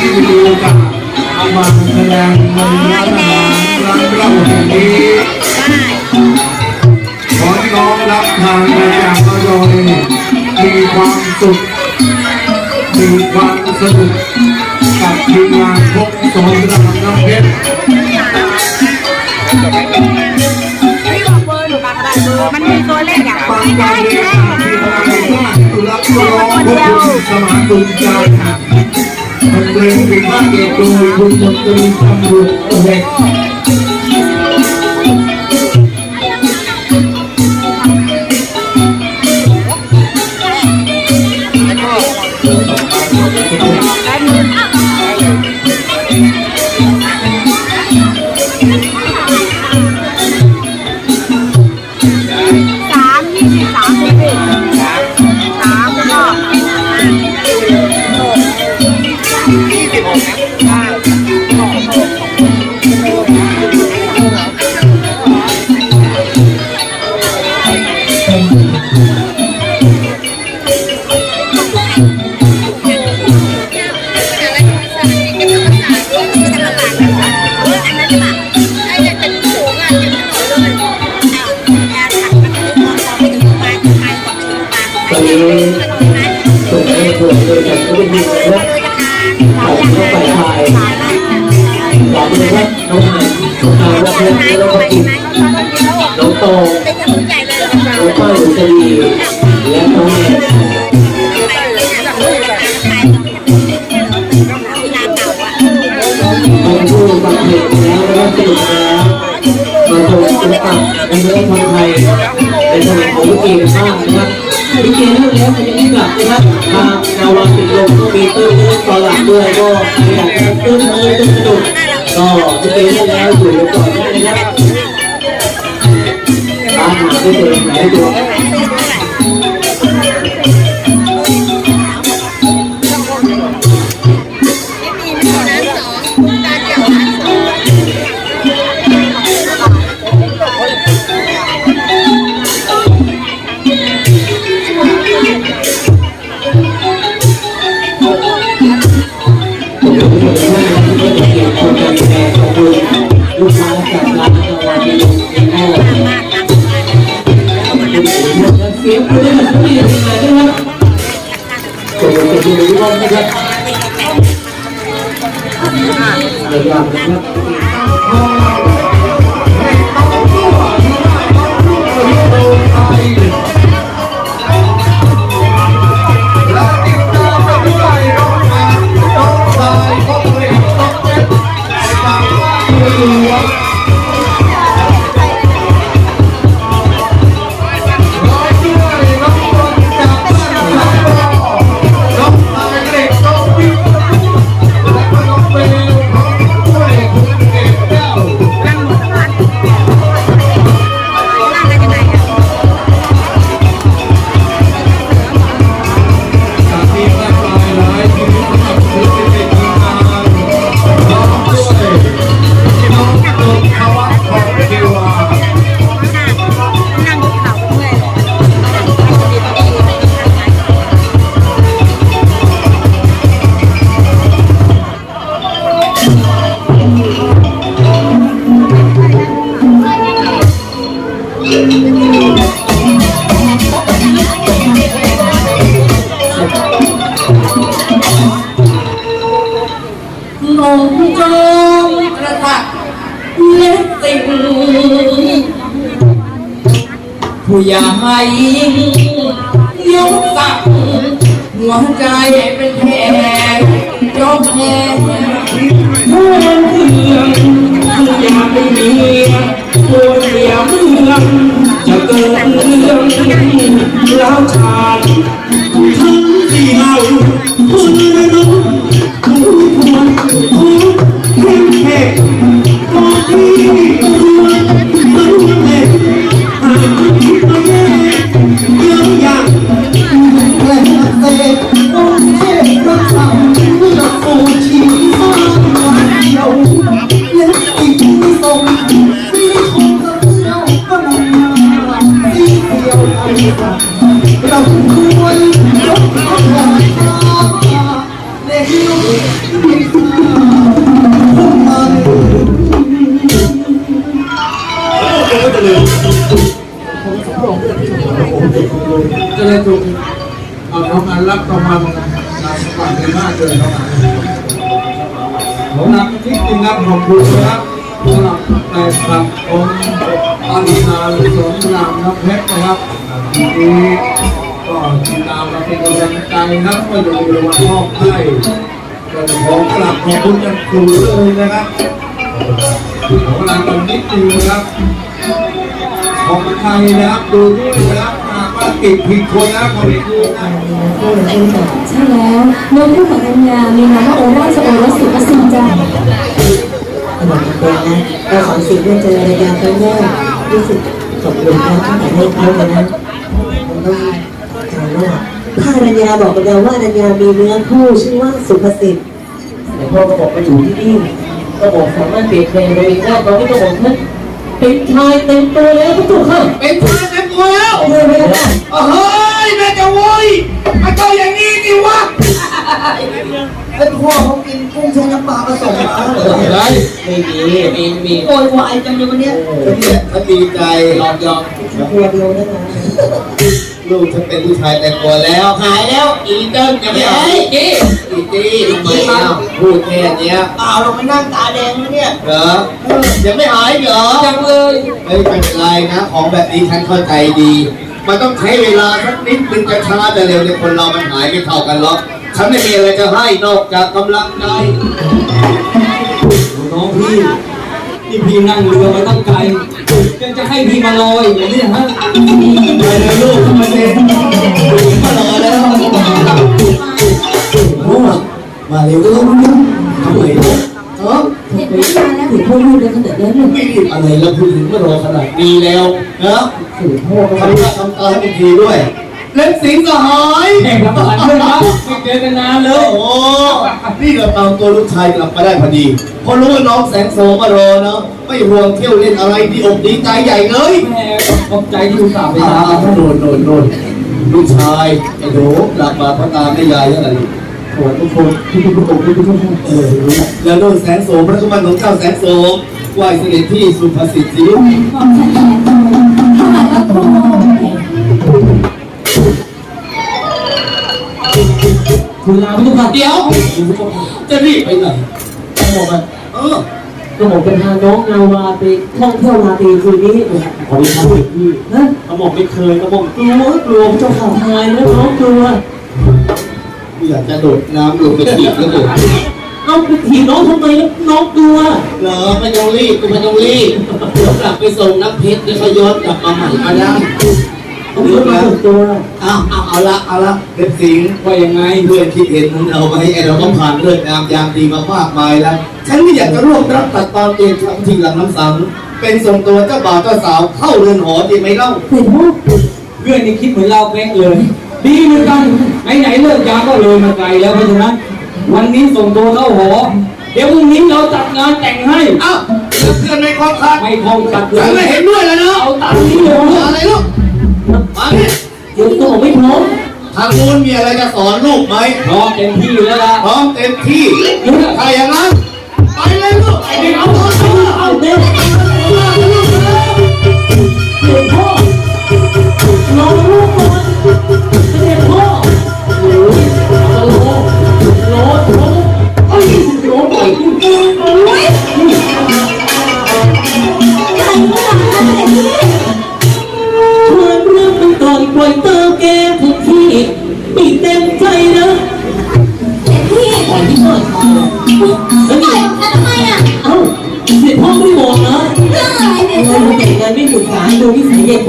ที่มีโอกาสเอามาแสดงในงานรร้านเราแห่งนี้ขอให้น้องรับทางไปอย่างอร่อยมีความสุขมีความสนุกกับทีมงานพบสอนรามน้ำเพชรมันมีตัวเลขอย่างบางวันเรียกที่พลังสร้างตุลักตุลองพวกคุณสมานตุนใจ เพลงเป็นภาคเอกโดยคุณมนตรีตำรวจเอก ต ป้ายอุศรีและน้องแอนบางผู้บางเพลงแล้วแล้วก็สนุกแล้วมาชมศิลปะและเรื่องทำไทยเป็นสมัยของลิเกกันบ้างนะครับลิเกเลิกแล้วมันยังไม่กลับนะครับทางนาวาติดลมก็มีตื้นเรื่องตอนหลังด้วยก็อยากจะตื้นมือตื้นสนุกก็ลิเกเลิกแล้วอยู่ก่อนได้นะครับ ตามห สียงเพลงมันไม่ได้มาด้วยครับผมจะดูทุกคนนะครับเดี๋ยวเรานะครับ ผู้ใหญ่ยกตักหัวใจเป็นแผลยกแผลผู้มันเถื่อนผู้อยากเป็นเมียตัวเสียเมืองจะเกิดเรื่องแล้วชาญทั้งที่เราคุณ บขอบคุณครับสำหรับในสังคมตอนนี้มาสงครามน้ำเพชรนะครับทีนี้ก็ติดตามมาเป็นกำลังใจนะครับก็อยู่ในวันมอบให้ก็ของกราบขอบคุณกันครูเลยนะครับขอเวลากันนิดนึงนะครับของไทยนะครับดูด้วยนะครับหากติดผิดคนนะคนนี้ดูนะใช่แล้วนมลูกของอัญญามีนามว่าโอราชโอรสสุภสินจ้า บอกตรงนะเราสองสิ่งได้เจอรายการครั้งแรกรู้สึกขอบคุณเขาตั้งแต่ให้เขาเลยนะผมต้องถามว่าถ้ารัญญาบอกกับเราว่ารัญญามีเนื้อคู่ชื่อว่าสุภสิทธิ์แต่พ่อก็บอกมาอยู่ที่นี่ก็บอกสามารถเปลี่ยนแปลงตัวเองได้ตอนนี้ก็บอกท่านเป็นชายเต็มตัวแล้วพระเจ้าค่ะเป็นชายเต็มตัวแล้วเพื่อนไม่เฮ้ยแม่จะโวยมันต้ออย่างนี้ดิวะ เป็นพ่อเขากินกุ้งใช้น้ำปลาผสมมาอะไรไม่มีมีมีโวยวายจังเลยวันเนี้ยฉันดีใจยอมยอมตัวเดียวนะนะลูกฉันเป็นผู้ชายแต่งตัวแล้วหายแล้ว อีเติ้ลยังไม่หายกี้อีจี้ทำไมเล่าพูดแค่เนี้ยเปล่าเราไม่นั่งตาแดงแล้วเนี่ยเหรอยังไม่หายเหรอยังเลยไม่เป็นไรนะของแบบนี้ฉันเข้าใจดี มันต้องใช้เวลาสักนิดนึงจะช้าจะเร็วในยคนเรามันหายไม่เท่ากันหรอก ฉันไม่มีอะไรจะให้นอกจากกำลังใจน้องพี่นี่พี่นั่งเรือมาตั้งไกลยังจะให้พี่มาลอยอย่างนี้ฮะไปเลยลูกมาเลยมารอแล้วโอ้มาเร็วลูกทำไมลูกเออเห็นไหมมาแล้วถึงพ่อลูกแล้วขนาดนั้นเลยไม่รีบอะไรแล้วพูดถึงมารอขนาดนี้แล้วนะสื่อพ่อทำหน้าทำตาให้ดีด้วย เล่นสิงสหายแข่งกับหลานด้วยครับไม่เจอกันนานเลยโอ้นี่เราตามตัวลูกชายกลับมาได้พอดีพอรู้ว่าน้องแสงโสมารอเนาะไม่ห่วงเที่ยวเล่นอะไรดีอกดีใจใหญ่เลยแม่ขอบใจที่อุตส่าห์ไปไปตาตามมโน่นโน่นโน่นลูกชายไอ้โดกลับมาพระตาแม่ยายแล้วอะไรโอ้ทุกคนทุกคนทุกคนทุกคนเออรู้แล้วโน่นแสงโสมพระคุมันของเจ้าแสงโสมไหวเสด็จที่สุภสิทธิ์สิลูกบอกฉันแหละท คุณลาไม่ต้องมาเดี๋ยวจะรีบไปไหนเขาบอกว่าเออก็บอกเป็นพาน้องนาวาไปท่องเที่ยวราตรีคืนนี้ขอไปทำอีกที่นะเขาบอกไม่เคยเขาบอกกลัวกลัวเจ้าข่าวทายแล้วน้องกลัวอยากจะโดดน้ำลงไปถีบแล้วโดดเอาไปถีบน้องทำไมแล้วน้องกลัวเหรอไม่ต้องรีบก็ไม่ต้องรีบเดี๋ยวกลับไปส่งน้ำเพชรเดี๋ยวเขาย้อนกลับมาใหม่มาได้ ต้องกลัวมาส่วนตัวเอาเอาเอาละเอาละเด็กสิงห์ว่ายังไงเพื่อนคิดเห็นมึงเอาไว้ไอ้เราก็ผ่านเรื่องงามยามดีมามากมายแล้ว ฉันไม่อยากจะร่วมรับตัดตอนเองครั้งที่หลังน้ำสัง เป็นส่งตัวเจ้าบ่าวเจ้าสาวเข้าเรือนหอดีไหมเล่าเห็นพ่อเพื่อนนี่คิดเหมือนเราเป๊ะเลย ดีเหมือนกันไหนๆเลิกยาก็เลยมาไกลแล้วเพราะฉะนั้นวันนี้ส่งตัวเข้าหอเดี๋ยวพรุ่งนี้เราจัดงานแต่งให้เอ้าเรื่องเพื่อนในความคัดไม่คงจัดเลฉันไม่ยเห็นด้วยแล้วเนาะเอาตามนี้เลยเอาอะไรลูก มาเนี่ยเดี๋ยวต้องบอกไม่พร้อมทางนู้นมีอะไรจะสอนลูกไหมรอเต็มที่แล้วล่ะพร้อมเต็มที่ถ้าอ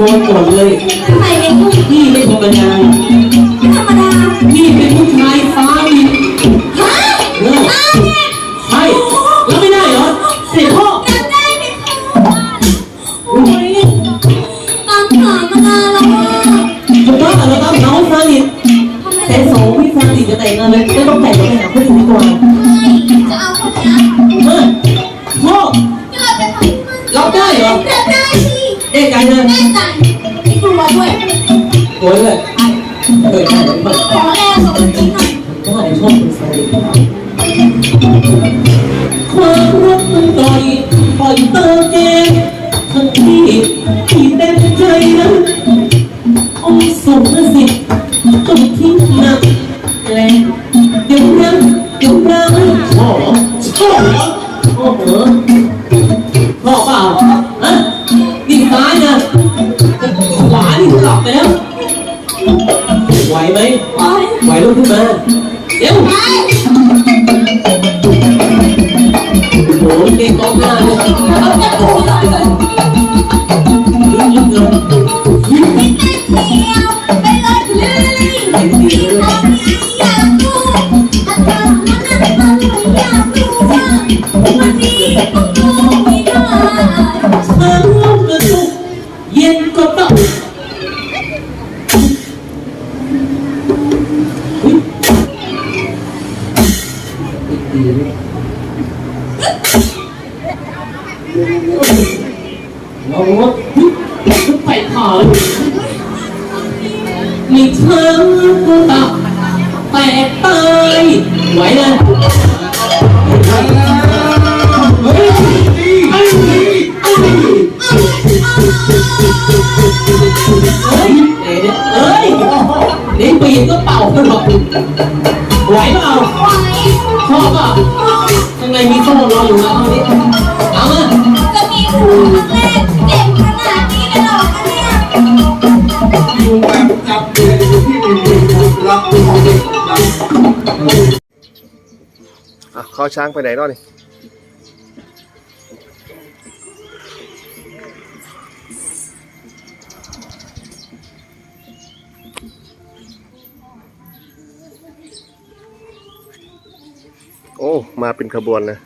โกนก่อนเลย ทำไมเด็กผู้พี่ไม่ธรรมดา ไม่ธรรมดา พี่เป็นผู้ชาย ตัวนี้แหละเปิดหน้าหนแบบขอแรงส่งจริหน่อยถ้าใชอบคุณสลิความรักมันปล่อยปล่อยเติมเองทั้งที่ที่เต็มใจนะเอาส่งมาสิจนทิ้งหนักแรงยังรักยังรักชอบเหรอชอบเหรอโอ้โหชอบเปล่าฮะนี่ซ้ายนะขวานี่กลับไปแล้ว กขึ้นมาเร็วโอ้โหเก่งกองหน้าเลยลุกขึ้นเลยเเราว่าทุกไปผ่านมีเธอก็ตับแตกตายไหวเลยเฮ้ยเฮ้ยเฮ้ยเฮ้ยเฮ้ยเด็กปีนก็เป่ากันหรอก ไหวเปล่าชอบป่ะยังไงมีข้อมูลรออยู่นะตอนนี้เอามาจะมีครูครั้งแรกเด็กขนาดนี้เลยหรอคะเนี่ยอยู่แบบจับเด็กอยู่ที่ดีๆรับเด็กขอช้างไปไหนนาะนี่ อ้มาเป็นขบวนนะ